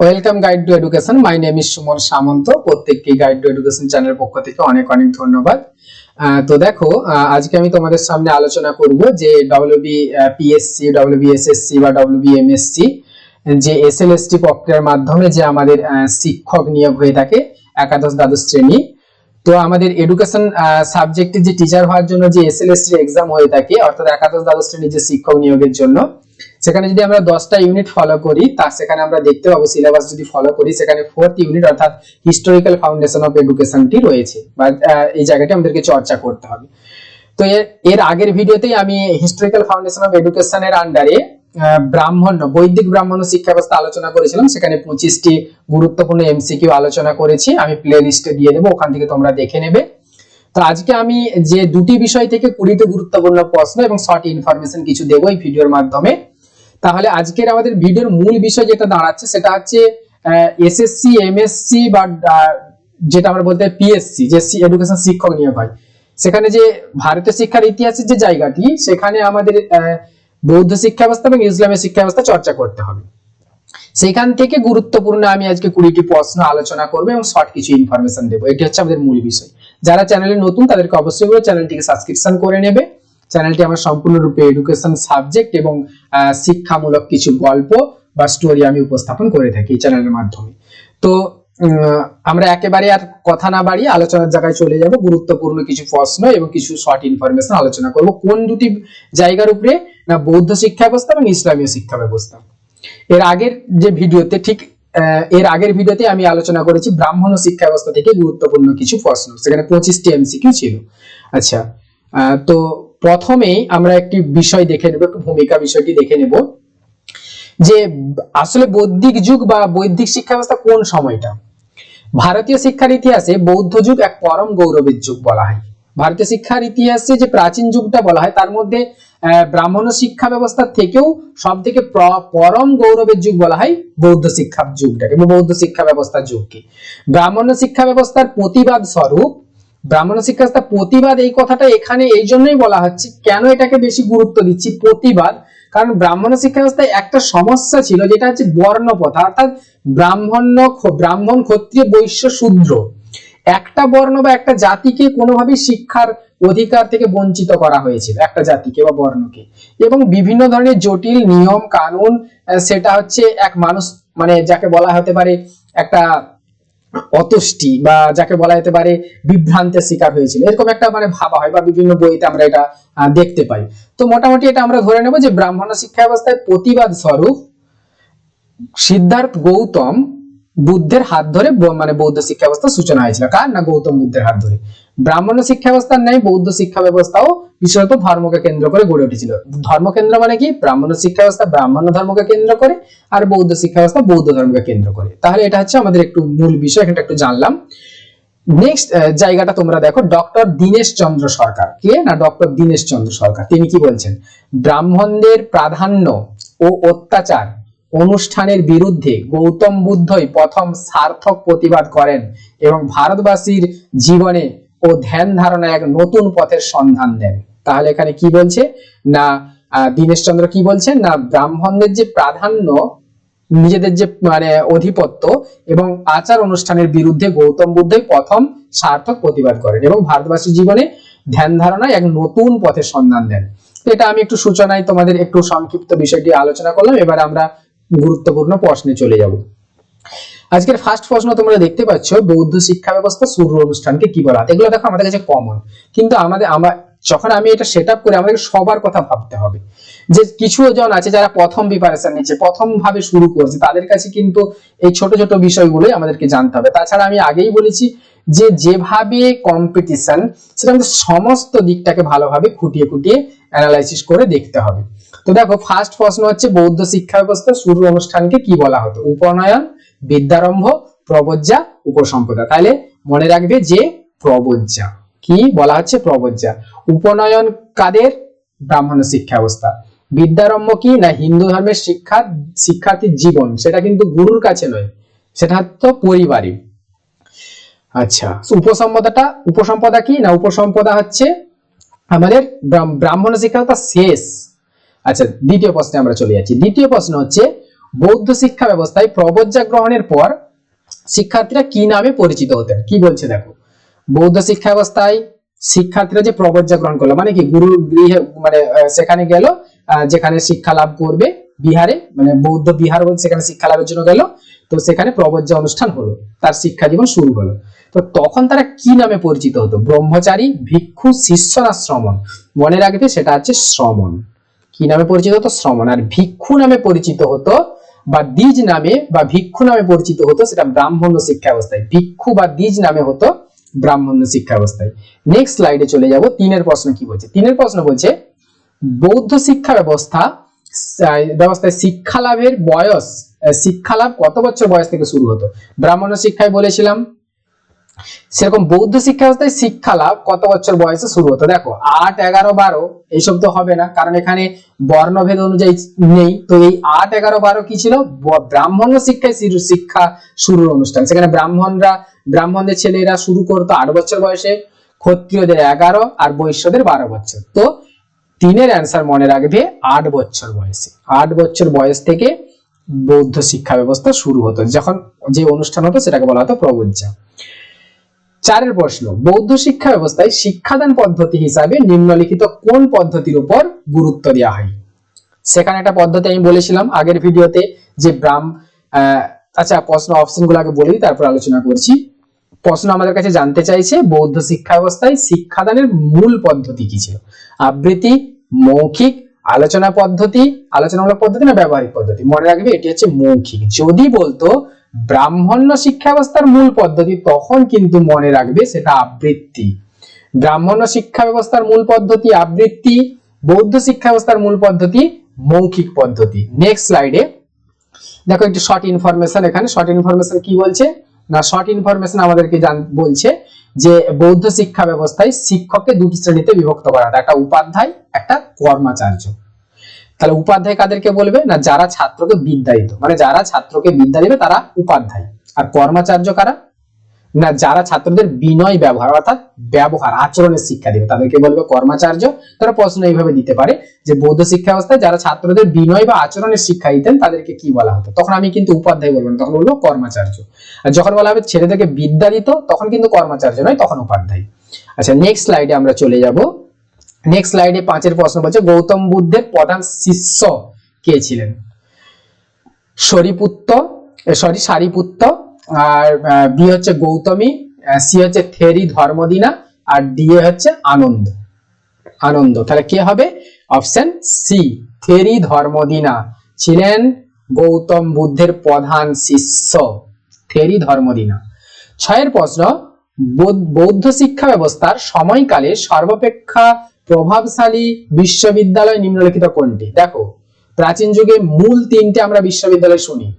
Welcome guide to education my name is Suman Samanta প্রত্যেককে guide to education চ্যানেলের পক্ষ থেকে অনেক অনেক ধন্যবাদ। তো দেখো আজকে আমি তোমাদের সামনে আলোচনা করব যে ডব্লিউবি পিএসসি ডব্লিউবি এসএসসি বা ডব্লিউবি এমএসসি যে এসএলএসটি প্রক্রিয়ার মাধ্যমে যে আমাদের শিক্ষক নিয়োগ হয়ে থাকে একাদশ দ্বাদশ শ্রেণি। তো আমাদের এডুকেশন সাবজেক্টে যে টিচার হওয়ার জন্য যে এসএলএসটি এক্সাম হয়ে থাকে, অর্থাৎ একাদশ দ্বাদশ শ্রেণির যে শিক্ষক নিয়োগের জন্য সেখানে যদি আমরা দশটা ইউনিট ফলো করি, তা সেখানে আমরা দেখতে পাবো সিলেবাস যদি ফলো করি, সেখানে ফোর্থ ইউনিট অর্থাৎ হিস্টোরিক্যাল ফাউন্ডেশন অফ এডুকেশনটি রয়েছে। বা এই জায়গাটি আমাদেরকে চর্চা করতে হবে। তো এর আগের ভিডিওতেই আমি হিস্টোরিক্যাল ফাউন্ডেশন অফ এডুকেশনের আন্ডারে ব্রাহ্মণ্য, বৈদিক ব্রাহ্মণ্য শিক্ষা ব্যবস্থা আলোচনা করেছিলাম। সেখানে পঁচিশটি গুরুত্বপূর্ণ এমসিকিউ আলোচনা করেছি। আমি প্লে লিস্টে দিয়ে দেবো, ওখান থেকে তোমরা দেখে নেবে। তো আজকে আমি যে দুটি বিষয় থেকে কুড়িটি গুরুত্বপূর্ণ প্রশ্ন এবং শর্ট ইনফরমেশন কিছু দেবো এই ভিডিওর মাধ্যমে। তাহলে আজকের আমাদের ভিডিওর মূল বিষয় যেটা দাঁড়াচ্ছে সেটা হচ্ছে এসএসসি এমএসসি বা যেটা আমরা বলতে পিএসসি যে এডুকেশন শিক্ষক নিয়োগ হয়। সেখানে যে ভারতীয় শিক্ষার ইতিহাসের যে জায়গাটি, সেখানে আমাদের বৌদ্ধ শিক্ষা ব্যবস্থা এবং ইসলামের শিক্ষা ব্যবস্থা চর্চা করতে হবে। সেখান থেকে গুরুত্বপূর্ণ আমি আজকে কুড়িটি প্রশ্ন আলোচনা করব এবং শর্ট কিছু ইনফরমেশন দেবো। এটি হচ্ছে আমাদের মূল বিষয়। যারা চ্যানেলে নতুন, তাদেরকে অবশ্যই চ্যানেলটিকে সাবস্ক্রিপশন করে নেবে। চ্যানেলটি আমার সম্পূর্ণরূপে এডুকেশন সাবজেক্ট এবং শিক্ষামূলক কিছু গল্প বা স্টোরি আমি উপস্থাপন করে থাকি এই চ্যানেলের মাধ্যমে। তো আমরা একেবারে আর কথা না বাড়িয়ে আলোচনার জায়গায় চলে যাব। গুরুত্বপূর্ণ কিছু প্রশ্ন এবং কিছু শর্ট ইনফরমেশন আলোচনা করব। কোন দুটি জায়গার উপরে না বৌদ্ধ শিক্ষা ব্যবস্থা এবং ইসলামীয় শিক্ষা ব্যবস্থা? এর আগের যে ভিডিওতে ঠিক এর আগের ভিডিওতে আমি আলোচনা করেছি ব্রাহ্মণ শিক্ষা ব্যবস্থা থেকে গুরুত্বপূর্ণ কিছু প্রশ্ন। সেখানে পঁচিশটি এমসিকিউ ছিল। আচ্ছা তো প্রথমেই আমরা একটি বিষয় দেখে নেব, একটু ভূমিকা বিষয়টি দেখে নেব। যে আসলে বৌদ্ধিক যুগ বা বৈদিক শিক্ষা ব্যবস্থা কোন সময়টা? ভারতীয় শিক্ষার ইতিহাসে বৌদ্ধ যুগ এক পরম গৌরবের যুগ বলা হয়। ভারতীয় শিক্ষার ইতিহাসে যে প্রাচীন যুগটা বলা হয়, তার মধ্যে ব্রাহ্মণ শিক্ষা ব্যবস্থার থেকেও সব থেকে পরম গৌরবের যুগ বলা হয় বৌদ্ধ শিক্ষা যুগটাকে বৌদ্ধ শিক্ষা ব্যবস্থার যুগকে। ব্রাহ্মণ শিক্ষা ব্যবস্থার প্রতিবাদ স্বরূপ ব্রাহ্মণ শিক্ষা প্রতিবাদ এই কথাটা এখানে এই জন্যই বলা হচ্ছে, কেন এটাকে বেশি গুরুত্ব দিচ্ছি? প্রতিবাদ। কারণ ব্রাহ্মণ শিক্ষা ব্যবস্থায় একটা সমস্যা ছিল, যেটা হচ্ছে বর্ণপ্রথা অর্থাৎ ব্রাহ্মণ্য ব্রাহ্মণ ক্ষত্রিয় বৈশ্য শূদ্র। একটা বর্ণ বা একটা জাতিকে কোনোভাবেই শিক্ষার অধিকার থেকে বঞ্চিত করা হয়েছিল, একটা জাতিকে বা বর্ণকে। এবং বিভিন্ন ধরনের জটিল নিয়ম, কানুন সেটা হচ্ছে এক মানুষ মানে যাকে বলা হতে পারে একটা অতুষ্টি বা যাকে বলা যেতে পারে বিভ্রান্তের শিকার হয়েছিল। এরকম একটা মানে ভাবা হয় বা বিভিন্ন বইতে আমরা এটা দেখতে পাই। তো মোটামুটি এটা আমরা ধরে নেব যে ব্রাহ্মণ শিক্ষা ব্যবস্থায় প্রতিবাদ স্বরূপ সিদ্ধার্থ গৌতম বুদ্ধের হাত ধরে মানে বৌদ্ধ শিক্ষা ব্যবস্থার সূচনা হয়েছিল। কার না গৌতম বুদ্ধের হাত ধরে? ব্রাহ্মণ শিক্ষা ব্যবস্থার ন্যায় বৌদ্ধ শিক্ষা ব্যবস্থাও বিশেষত ধর্মকে কেন্দ্র করে গড়ে উঠেছিল। ধর্মকেন্দ্র মানে কি? ব্রাহ্মণ শিক্ষা ব্যবস্থা, ব্রাহ্মণ ধর্মকে কেন্দ্র করে আর বৌদ্ধ শিক্ষা ব্যবস্থা বৌদ্ধ ধর্মকে কেন্দ্র করে। তাহলে এটা হচ্ছে আমাদের একটু মূল বিষয়, এখানটা একটু জানলাম। নেক্সট জায়গাটা তোমরা দেখো ডক্টর দীনেশ চন্দ্র সরকার। কে না? ডক্টর দীনেশ চন্দ্র সরকার। তিনি কি বলছেন? ব্রাহ্মণদের প্রাধান্য ও অত্যাচার অনুষ্ঠানের বিরুদ্ধে গৌতম বুদ্ধই প্রথম সার্থক প্রতিবাদ করেন এবং ভারতবাসীর জীবনে ও ধ্যান ধারণা এক নতুন পথের সন্ধান দেন। তাহলে এখানে কি বলছে? না দীনেশ চন্দ্র কি বলছেন? না, ব্রাহ্মণদের যে প্রাধান্য, নিজেদের যে মানে অধিপত্য এবং আচার অনুষ্ঠানের বিরুদ্ধে গৌতম বুদ্ধই প্রথম সার্থক প্রতিবাদ করেন এবং ভারতবাসীর জীবনে ধ্যান ধারণায় এক নতুন পথের সন্ধান দেন। এটা আমি একটু সূচনায় তোমাদের একটু সংক্ষিপ্ত বিষয়টি আলোচনা করলাম, এবার আমরা গুরুত্বপূর্ণ প্রশ্নে চলে যাব। আজকের ফার্স্ট প্রশ্ন তোমরা দেখতে পাচ্ছ, বৌদ্ধ শিক্ষা ব্যবস্থা সূর্য অনুষ্ঠানকে কি বলা এগুলো দেখো আমাদের কাছে কমন কিন্তু আমাদের, আমরা যখন আমি এটা সেট করে আমাদের সবার কথা ভাবতে হবে। যে কিছু জন আছে যারা প্রথম প্রিপারেশন নিচ্ছে, প্রথম ভাবে শুরু করছে, তাদের কাছে কিন্তু এই ছোট ছোট বিষয়গুলোই আমাদেরকে জানতে হবে। তাছাড়া আমি আগেই বলেছি যে যেভাবে কম্পিটিশন সেটা আমাদের সমস্ত দিকটাকে ভালোভাবে খুঁটিয়ে খুঁটিয়ে অ্যানালাইসিস করে দেখতে হবে। তো দেখো ফার্স্ট প্রশ্ন হচ্ছে, বৌদ্ধ শিক্ষা ব্যবস্থা শুরু অনুষ্ঠানকে কি বলা হতো? উপনয়ন, বিদ্যারম্ভ, প্রবজ্জা, উপসম্পদা। তাহলে মনে রাখবে যে প্রবজ্জা। কি বলা হচ্ছে? প্রবজ্জা। উপনয়ন কাদের? ব্রাহ্মণ শিক্ষা ব্যবস্থা বিদ্যারম্ভ কি না হিন্দু ধর্মের শিক্ষা, শিক্ষার্থীর জীবন? সেটা কিন্তু গুরুর কাছে নয়, সেটা তো পরিবারই আচ্ছা উপসম্পদাটা, উপসম্পদা কি না উপসম্পদা হচ্ছে আমাদের ব্রাহ্ম- ব্রাহ্মণ শিক্ষা শেষ। আচ্ছা দ্বিতীয় প্রশ্নে আমরা চলে যাচ্ছি। দ্বিতীয় প্রশ্ন হচ্ছে, বৌদ্ধ শিক্ষা ব্যবস্থায় প্রবজ্জা গ্রহণের পর শিক্ষার্থীরা কি নামে পরিচিত হতেন? কি বলছে দেখো। বৌদ্ধ শিক্ষা ব্যবস্থায় শিক্ষার্থীরা যে প্রবজ্জা গ্রহণ করল মানে কি গুরু গৃহে মানে সেখানে গেল যেখানে শিক্ষা লাভ করবে বিহারে মানে বৌদ্ধ বিহার বলতে সেখানে শিক্ষা লাভের জন্য গেল, তো সেখানে প্রবজ্জা অনুষ্ঠান হলো, তার শিক্ষা জীবন শুরু হলো। তো তখন তারা কি নামে পরিচিত হতো? ব্রহ্মচারী ভিক্ষু শিষ্য না শ্রমণ। মনে রাখবে সেটা হচ্ছে শ্রমণ। কি নামে পরিচিত হতো? শ্রমণ। আর ভিক্ষু নামে পরিচিত হতো, বা দ্বিজ নামে, বা ভিক্ষু নামে পরিচিত হতো, সেটা ব্রাহ্মণ্য শিক্ষা ব্যবস্থায় ভিক্ষু বা দ্বিজ নামে হতো ব্রাহ্মণ্য শিক্ষা ব্যবস্থায় নেক্সট স্লাইডে চলে যাব, তিনের প্রশ্ন কি বলছে? তিনের প্রশ্ন বলছে, বৌদ্ধ শিক্ষা ব্যবস্থা ব্যবস্থায় শিক্ষা লাভের বয়স শিক্ষা লাভ কত বছর বয়স থেকে শুরু হতো? ব্রাহ্মণ্য শিক্ষায় বলেছিলাম সেরকম বৌদ্ধ শিক্ষা ব্যবস্থায় শিক্ষা লাভ কত বছর বয়সে শুরু হতো? দেখো, আট, এগারো, বারো, এইসব তো হবে না, কারণ এখানে বর্ণভেদ অনুযায়ী নেই। তো এই আট, এগারো, বারো কি ছিল? ব- ব্রাহ্মণ্য শিক্ষায় শিক্ষা শুরুর অনুষ্ঠান। সেখানে ব্রাহ্মণরা, ব্রাহ্মণদের ছেলেরা শুরু করতো আট বছর বয়সে, ক্ষত্রিয়দের এগারো আর বৈশ্যদের বারো বছর। তো তিনের অ্যান্সার মনে রাখবে আট বছর বয়সে। আট বছর বয়স থেকে বৌদ্ধ শিক্ষা ব্যবস্থা শুরু হতো। যখন যে অনুষ্ঠান হতো, সেটাকে বলা হতো প্রবজ্জা। চারের প্রশ্ন, বৌদ্ধ শিক্ষা ব্যবস্থায় শিক্ষাদান পদ্ধতি হিসাবে নিম্নলিখিত কোন পদ্ধতির উপর গুরুত্ব দেওয়া হয়? সেখানে একটা পদ্ধতি আমি বলেছিলাম আগের ভিডিওতে যে ব্রাহ্ম আচ্ছা প্রশ্ন অপশনগুলো আগে বলে, তারপর আলোচনা করছি। প্রশ্ন আমাদের কাছে জানতে চাইছে, বৌদ্ধ শিক্ষা ব্যবস্থায় শিক্ষাদানের মূল পদ্ধতি কি ছিল? আবৃত্তি, মৌখিক, আলোচনা পদ্ধতি, আলোচনামূলক পদ্ধতি না ব্যবহারিক পদ্ধতি? মনে রাখবে এটি হচ্ছে মৌখিক। যদি বলতো ব্রাহ্মণ্য শিক্ষা ব্যবস্থার মূল পদ্ধতি তখন কিন্তু মনে রাখবে সেটা আবৃত্তি। ব্রাহ্মণ্য শিক্ষা ব্যবস্থার মূল পদ্ধতি আবৃত্তি, বৌদ্ধ শিক্ষা ব্যবস্থার মূল পদ্ধতি মৌখিক পদ্ধতি। নেক্সট স্লাইডে দেখো একটু শর্ট ইনফরমেশন এখানে। শর্ট ইনফরমেশন কি বলছে? না শর্ট ইনফরমেশন আমাদেরকে বলছে যে বৌদ্ধ শিক্ষা ব্যবস্থায় শিক্ষককে দুটি শ্রেণীতে বিভক্ত করা একটা উপাধ্যায়, একটা কর্মাচার্য। তাহলে উপাধ্যায় কাদেরকে বলবে? না, যারা ছাত্রকে বিদ্যা দিত মানে যারা ছাত্রকে বিদ্যা দিবে, তারা উপাধ্যায়। আর কর্মাচার্য কারা? না, যারা ছাত্রদের বিনয় ব্যবহার, অর্থাৎ ব্যবহার, আচরণের শিক্ষা দিবে। তাদেরকে বলবে কর্মাচার্য। তারা প্রশ্ন এইভাবে দিতে পারে যে, বৌদ্ধ শিক্ষা ব্যবস্থায় যারা ছাত্রদের বিনয় বা আচরণের শিক্ষা দিতেন, তাদেরকে কি বলা হতো? তখন আমি কিন্তু উপাধ্যায় বলব না, তখন বলব কর্মাচার্য। আর যখন বলা হবে ছেলেদেরকে বিদ্যা দিত, তখন কিন্তু কর্মাচার্য নয়, তখন উপাধ্যায়। আচ্ছা নেক্সট স্লাইডে আমরা চলে যাব। নেক্সট স্লাইডে পাঁচের প্রশ্ন বলছে গৌতম বুদ্ধের প্রধান শিষ্য কে ছিলেন? সরিপুত্র সরি সারিপুত্র আর বি হচ্ছে গৌতমী সি হচ্ছে থেরি ধর্মদিনা, আর ডি হচ্ছে আনন্দ। আনন্দ, তাহলে কে হবে? Option C, Theri Dharmadinna. ছিলেন গৌতম বুদ্ধের প্রধান শিষ্য, থেরি ধর্মদিনা। ছয়ের প্রশ্ন, বৌদ্ধ শিক্ষা ব্যবস্থার সময়কালে সর্বাপেক্ষা প্রভাবশালী বিশ্ববিদ্যালয় নিম্নলিখিত কোনটি? দেখো, প্রাচীন যুগে মূল তিনটে আমরা বিশ্ববিদ্যালয় শুনি।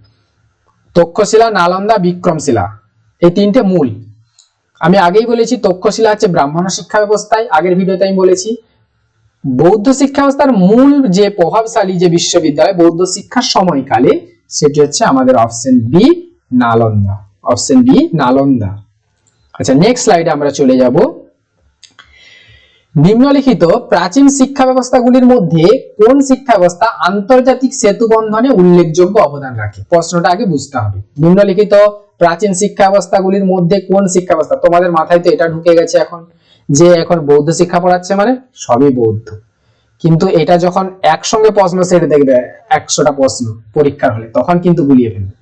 তক্ষশিলা, নালন্দা, বিক্রমশিলা। এই তিনটে মূল। আমি আগেই বলেছি, তক্ষশিলা হচ্ছে ব্রাহ্মণ শিক্ষা ব্যবস্থায়, আগের ভিডিওতে আমি বলেছি। বৌদ্ধ শিক্ষা ব্যবস্থার মূল যে প্রভাবশালী যে বিশ্ববিদ্যালয়, বৌদ্ধ শিক্ষার সময়কালে, সেটি হচ্ছে আমাদের option B, Nalanda. Option B, Nalanda. আচ্ছা নেক্সট স্লাইডে আমরা চলে যাব। নিম্নলিখিত প্রাচীন শিক্ষা ব্যবস্থাগুলির মধ্যে কোন শিক্ষা ব্যবস্থা আন্তর্জাতিক সেতু বন্ধনে উল্লেখযোগ্য অবদান রাখে? প্রশ্নটা আগে বুঝতে হবে। নিম্নলিখিত প্রাচীন শিক্ষা ব্যবস্থাগুলির মধ্যে কোন শিক্ষা ব্যবস্থা? তোমাদের মাথায় তো এটা ঢুকে গেছে এখন, যে এখন বৌদ্ধ শিক্ষা পড়াচ্ছে মানে সবই বৌদ্ধ। কিন্তু এটা যখন একসঙ্গে প্রশ্ন সেট দেখবে, একশোটা প্রশ্ন পরীক্ষার হলে, তখন কিন্তু গুলিয়ে ফেলবে।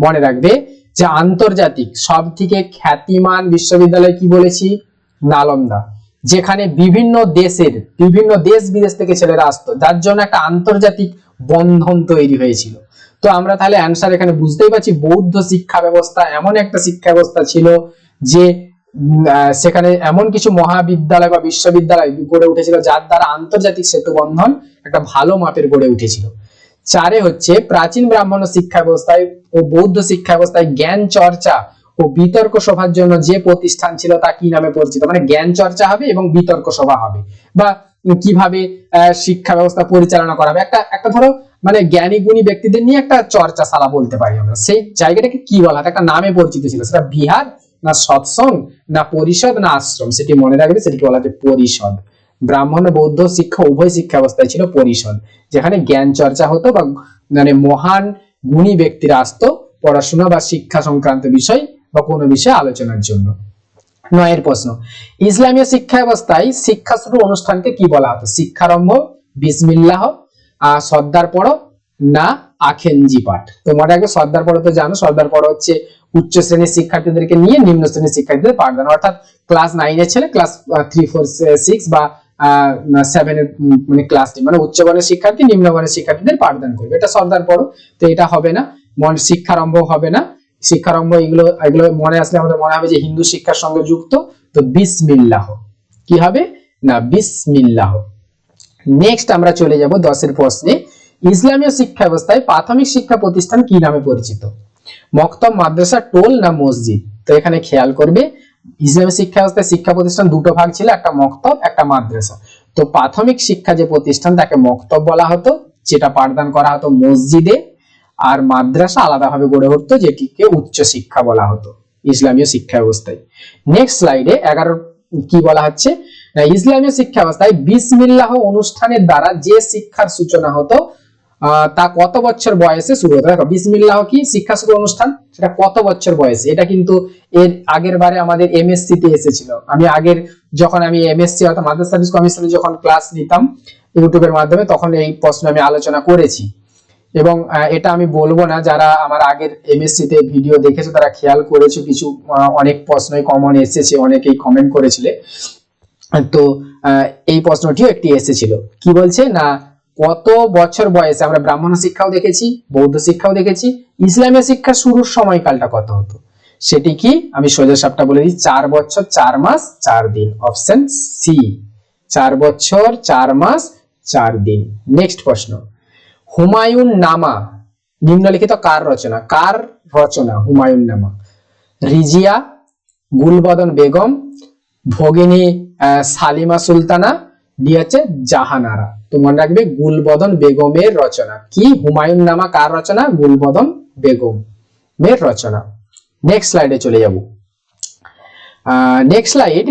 মনে রাখবে যে আন্তর্জাতিক সব থেকে খ্যাতিমান বিশ্ববিদ্যালয় কি বলেছি? নালন্দা। যেখানে বিভিন্ন দেশের, বিভিন্ন দেশ বিদেশ থেকে ছেলেরা আসতো। যার জন্য একটা আন্তর্জাতিক বন্ধন তৈরি হয়েছিল। তো আমরা তাহলে অ্যান্সার এখানে বুঝতেই পারছি, বৌদ্ধ শিক্ষা ব্যবস্থা এমন একটা শিক্ষা ব্যবস্থা ছিল যে সেখানে এমন কিছু মহাবিদ্যালয় বা বিশ্ববিদ্যালয় গড়ে উঠেছিল যার দ্বারা আন্তর্জাতিক সেতু বন্ধন একটা ভালো মাপের গড়ে উঠেছিল। চারে হচ্ছে প্রাচীন ব্রাহ্মণ শিক্ষা ব্যবস্থায় ও বৌদ্ধ শিক্ষা ব্যবস্থায় জ্ঞান চর্চা ও বিতর্ক সভার জন্য যে প্রতিষ্ঠান ছিল তা কি নামে পরিচিত? মানে জ্ঞান চর্চা হবে এবং বিতর্ক সভা হবে। বা কীভাবে শিক্ষা ব্যবস্থা পরিচালনা করা হবে? একটা একটা ধরো মানে জ্ঞানী গুণী ব্যক্তিদের নিয়ে একটা চর্চাশালা বলতে পারি আমরা। সেই জায়গাটাকে কি বলা একটা নামে পরিচিত ছিল। সেটা বিহার না সৎসঙ্গ না পরিষদ না আশ্রম। সেটি মনে রাখবে, সেটিকে বলা হচ্ছে পরিষদ। ব্রাহ্মণ, বৌদ্ধ শিক্ষা, উভয় শিক্ষা ব্যবস্থায় ছিল পরিষদ, যেখানে জ্ঞান চর্চা হতো বা মানে মহান গুণী ব্যক্তিরা আসতো পড়াশোনা বা শিক্ষা সংক্রান্ত বিষয় বা কোনো বিষয়ে আলোচনার জন্য। নয়ের প্রশ্ন ইসলামীয় শিক্ষা ব্যবস্থায় শিক্ষা শুরু অনুষ্ঠানকে কি বলা হতো? শিক্ষারম্ভ বিসমিল্লাহ সর্দার পড়ো না আখেনজি পাঠ। তোমরা আগে সর্দার পড়ো তো জানো সর্দার পড়ো হচ্ছে উচ্চ শ্রেণির শিক্ষার্থীদেরকে নিয়ে নিম্ন শ্রেণির শিক্ষার্থীদের পাঠদান। অর্থাৎ ক্লাস নাইনের ছেলে ক্লাস থ্রি ফোর সিক্স বা সেভেন এর উম, মানে ক্লাস মানে উচ্চগণের শিক্ষার্থী নিম্নগণের শিক্ষার্থীদের পাঠদান করবে। এটা সর্দার পড়ো তো এটা হবে না মন শিক্ষারম্ভ হবে না। শিক্ষারম্ভ, এগুলো এগুলো মনে আসলে আমাদের মনে হবে যে হিন্দু শিক্ষার সঙ্গে যুক্ত। তো বিসমিল্লাহ। কি হবে? না, বিসমিল্লাহ। নেক্সট আমরা চলে যাব দশের প্রশ্নে। ইসলামীয় শিক্ষা ব্যবস্থায় প্রাথমিক শিক্ষা প্রতিষ্ঠান কি নামে পরিচিত? মক্তব, মাদ্রাসা, টোল না মসজিদ? তো এখানে খেয়াল করবে, ইসলামী শিক্ষা ব্যবস্থায় শিক্ষা প্রতিষ্ঠান দুটো ভাগ ছিল, একটা মক্তব, একটা মাদ্রাসা। তো প্রাথমিক শিক্ষা যে প্রতিষ্ঠান, তাকে মক্তব বলা হতো, যেটা পাঠদান করা হতো মসজিদে। আর মাদ্রাসা আলাদাভাবে গড়ে উঠতো যেটিকে উচ্চ শিক্ষা বলা হতো ইসলামীয় শিক্ষা ব্যবস্থায়। নেক্সট স্লাইডে এগারো কি বলা হচ্ছে? না, ইসলামীয় শিক্ষা ব্যবস্থায় বিসমিল্লাহ অনুষ্ঠানের দ্বারা যে শিক্ষার সূচনা হতো তা কত বছর বয়সে শুরু হতো? দেখো বিসমিল্লাহ কি শিক্ষা শুরু অনুষ্ঠান? সেটা কত বছর বয়সে? এটা কিন্তু এর আগের বারে আমাদের এমএসসি তে এসেছিল। আমি আগের যখন আমি এমএসসি অর্থাৎ মাদ্রাসা সার্ভিস কমিশনে যখন ক্লাস নিতাম ইউটিউবের মাধ্যমে তখন এই প্রশ্ন আমি আলোচনা করেছি। এবং এটা আমি বলব না, যারা আমার আগের এমএসসি তে ভিডিও দেখেছ, তারা খেয়াল করেছ, কিছু অনেক প্রশ্নই কমন এসেছে, অনেকেই কমেন্ট করেছিলে। তো এই প্রশ্নটিও একটি এসেছিল। কি বলছে? না, কত বছর বয়সে আমরা ব্রাহ্মণ শিক্ষাও দেখেছি, বৌদ্ধ শিক্ষাও দেখেছি ইসলামের শিক্ষা শুরুর সময়কালটা কত হতো? সেটি কি? আমি সোজা সাপটা বলে দিই, চার বছর, চার মাস, চার দিন। Option C. চার বছর, চার মাস, চার দিন। নেক্সট প্রশ্ন। হুমায়ুন নামা নিম্নলিখিত কার রচনা? কার রচনা? হুমায়ুন নামা রিজিয়া, গুলবদন বেগম, ভগিনী সালিমা সুলতানা ডি হচ্ছে জাহানারা। তো মনে রাখবে গুলবদন বেগমের রচনা। কি? হুমায়ুন নামা কার রচনা? গুলবদন বেগম এর রচনা। নেক্সট স্লাইডে চলে যাব। নেক্সট স্লাইড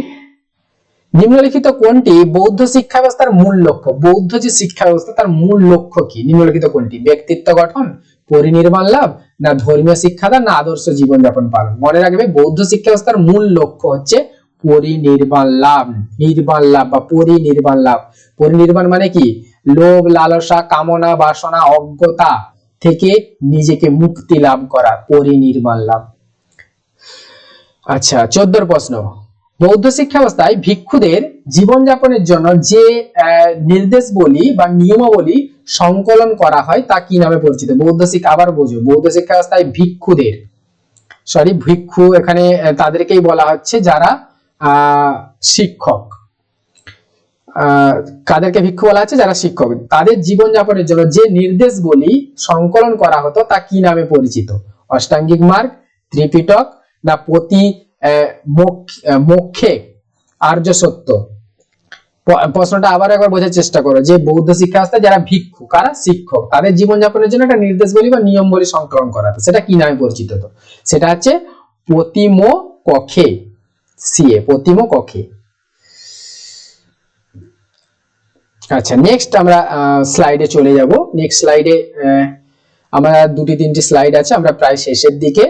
নিম্নলিখিত কোনটি বৌদ্ধ শিক্ষা ব্যবস্থার মূল লক্ষ্য? বৌদ্ধ যে শিক্ষা ব্যবস্থা তার মূল লক্ষ্য কি? নিম্নলিখিত কোনটি? ব্যক্তিত্ব গঠন, পরিনির্মাণ লাভ, না ধর্মীয় শিক্ষাদান, না আদর্শ জীবনযাপন পালন? মনে রাখবে, বৌদ্ধ শিক্ষা ব্যবস্থার মূল লক্ষ্য হচ্ছে পরিনির্বাণ লাভ। নির্বাণ লাভ বা পরিনির্বাণ লাভ। পরিনির্বাণ মানে কি? লোভ, লালসা, কামনা, বাসনা, অজ্ঞতা থেকে নিজেকে মুক্তি লাভ করা পরিনির্বাণ লাভ। আচ্ছা চোদ্দর প্রশ্ন। বৌদ্ধ শিক্ষা ব্যবস্থায় ভিক্ষুদের জীবনযাপনের জন্য যে নির্দেশ বলি বা নিয়মাবলী সংকলন করা হয় তা কি নামে পরিচিত? বৌদ্ধ শিক্ষা আবার বোঝো। বৌদ্ধ শিক্ষা ব্যবস্থায় ভিক্ষুদের সরি ভিক্ষু এখানে তাদেরকেই বলা হচ্ছে যারা শিক্ষক। কাদেরকে ভিক্ষু বলা হচ্ছে? যারা শিক্ষক। তাদের জীবনযাপনের জন্য যে নির্দেশ বলি সংকলন করা হতো তা কি নামে পরিচিত? অষ্টাঙ্গিক মার্গ, ত্রিপিটক, না প্রতি মোক্ষে আর্য সত্য। প্রশ্নটা আবার একবার বোঝার চেষ্টা করো। যে বৌদ্ধ শিক্ষা ব্যবস্থায় যারা ভিক্ষু, কারা শিক্ষক, তাদের জীবনযাপনের জন্য একটা নির্দেশ বলি বা নিয়ম বলি সংকলন করা। সেটা কি নামে পরিচিত তো? সেটা হচ্ছে প্রতিম কখে সিএ প্রতিম কখে। আচ্ছা নেক্সট আমরা স্লাইডে চলে যাব। নেক্সট স্লাইডে আমরা দুটি তিনটি স্লাইড আছে, আমরা প্রায় শেষের দিকে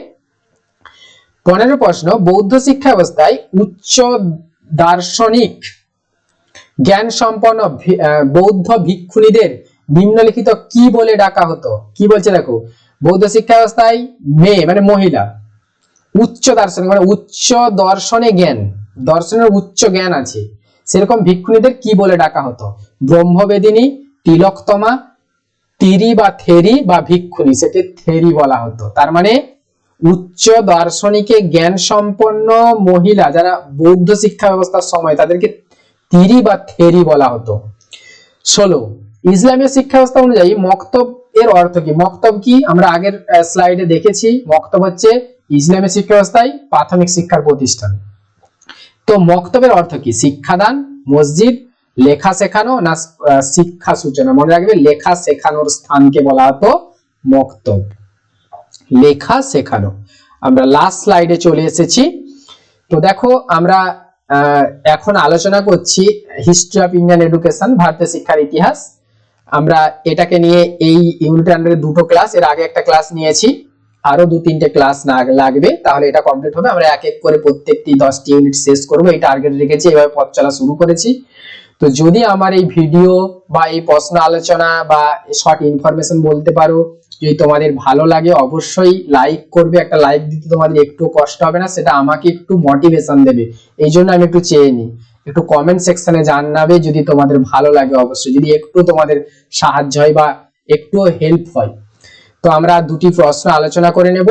পনেরো প্রশ্ন, বৌদ্ধ শিক্ষা ব্যবস্থায় উচ্চ দার্শনিক জ্ঞান সম্পন্ন বৌদ্ধ ভিক্ষুণীদের নিম্নলিখিত কি বলে ডাকা হতো? কি বলছে দেখো? বৌদ্ধ শিক্ষা ব্যবস্থায় মেয়ে মানে মহিলা। উচ্চ দার্শনিক মানে উচ্চ দর্শনে জ্ঞান। দর্শনের উচ্চ জ্ঞান আছে। সেরকম ভিক্ষুণীদের কি বলে ডাকা হতো? ব্রহ্মবেদিনী, তিলকতমা তিরি বা থেরি বা ভিক্ষুণী সেটি থেরি বলা হতো। তার মানে উচ্চ দার্শনিকে জ্ঞান সম্পন্ন মহিলা, যারা বৌদ্ধ শিক্ষা ব্যবস্থার সময় তাদেরকে তিরি বা থেরি বলা হতো। ষোলো, ইসলামীয় শিক্ষা ব্যবস্থা অনুযায়ী মক্তব এর অর্থ কি? মক্তব কি? আমরা আগের স্লাইডে দেখেছি। মক্তব হচ্ছে ইসলামী শিক্ষা ব্যবস্থায় প্রাথমিক শিক্ষার প্রতিষ্ঠান। তো মক্তবের অর্থ কি? শিক্ষাদান, মসজিদ, লেখা শেখানো না শিক্ষা সূচনা। মনে রাখবে, লেখা শেখানোর স্থানকে বলা হতো মক্তব। লেখা শেখানো। আমরা লাস্ট স্লাইডে চলে এসেছি। তো দেখো, আমরা এখন আলোচনা করছি হিস্ট্রি অফ ইন্ডিয়ান এডুকেশন ভারতীয় শিক্ষার ইতিহাস। আমরা এটাকে নিয়ে এই ইউনিট আন্ডারে দুটো ক্লাস এর আগে একটা ক্লাস নিয়েছি। আরও দু তিনটে ক্লাস না, লাগবে, তাহলে এটা কমপ্লিট হবে। আমরা এক এক করে প্রত্যেকটি দশটি ইউনিট শেষ করব। এই টার্গেট রেখেছি, এভাবে পথ চলা শুরু করেছি। তো যদি আমার এই ভিডিও বা এই প্রশ্ন আলোচনা বা শর্ট ইনফরমেশন বলতে পারো, যদি তোমাদের ভালো লাগে, অবশ্যই লাইক করবে। একটা লাইক দিতে তোমাদের একটু কষ্ট হবে না, সেটা আমাকে একটু মোটিভেশন দেবে। এই জন্য আমি একটু চেয়ে নিই। একটু কমেন্ট সেকশনে জানাবে, যদি তোমাদের ভালো লাগে অবশ্যই। যদি একটু তোমাদের সাহায্য হয় বা একটু হেল্প হয়। তো আমরা দুটি প্রশ্ন আলোচনা করে নেব।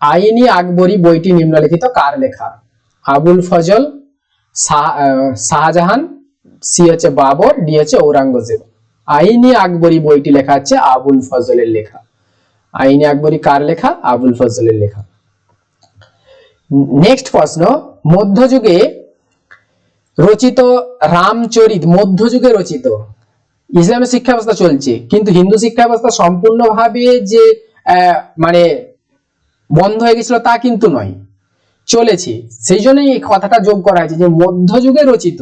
আইনি আকবরী বইটি নিম্নলিখিত কার লেখা? আবুল ফজল, শাহ- শাহজাহান সি হচ্ছে বাবর, ডি হচ্ছে ঔরঙ্গজেব। আইনি আকবরী বইটি লেখা হচ্ছে আবুল ফজলের লেখা। আইনি আকবরী কার লেখা? আবুল ফজলের লেখা। নেক্সট প্রশ্ন, মধ্যযুগে রচিত রামচরিত, মধ্যযুগে রচিত, ইসলামের শিক্ষা ব্যবস্থা চলছে, কিন্তু হিন্দু শিক্ষা ব্যবস্থা সম্পূর্ণভাবে যে মানে বন্ধ হয়ে গেছিল তা কিন্তু নয়, চলেছে। সেই জন্যই কথাটা যোগ করা হয়েছে যে মধ্যযুগে রচিত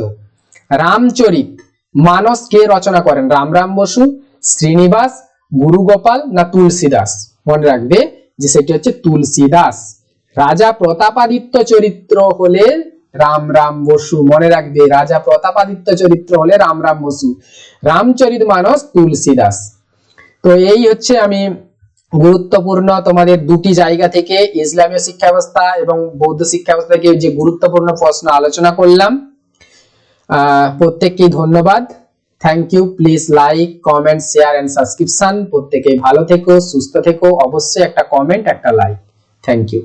রামচরিত। মানস কে রচনা করেন? রামরাম বসু, শ্রীনিবাস, গুরুগোপাল না তুলসীদাস? মনে রাখবে যে সেটি হচ্ছে তুলসীদাস। রাজা প্রতাপাদিত্য চরিত্র হলে রাম রাম বসু। মনে রাখবে রাজা প্রতাপাদিত্য চরিত্র হলে রাম রাম বসু। রামচরিত মানস, তুলসীদাস। তো এই হচ্ছে আমি গুরুত্বপূর্ণ তোমাদের দুটি জায়গা থেকে ইসলামীয় শিক্ষা ব্যবস্থা এবং বৌদ্ধ শিক্ষা ব্যবস্থা থেকে যে গুরুত্বপূর্ণ প্রশ্ন আলোচনা করলাম। প্রত্যেককেই ধন্যবাদ। Thank you please like comment share and subscription প্রত্যেকেই ভালো থেকো, সুস্থ থেকো। অবশ্যই একটা কমেন্ট একটা লাইক থ্যাংক ইউ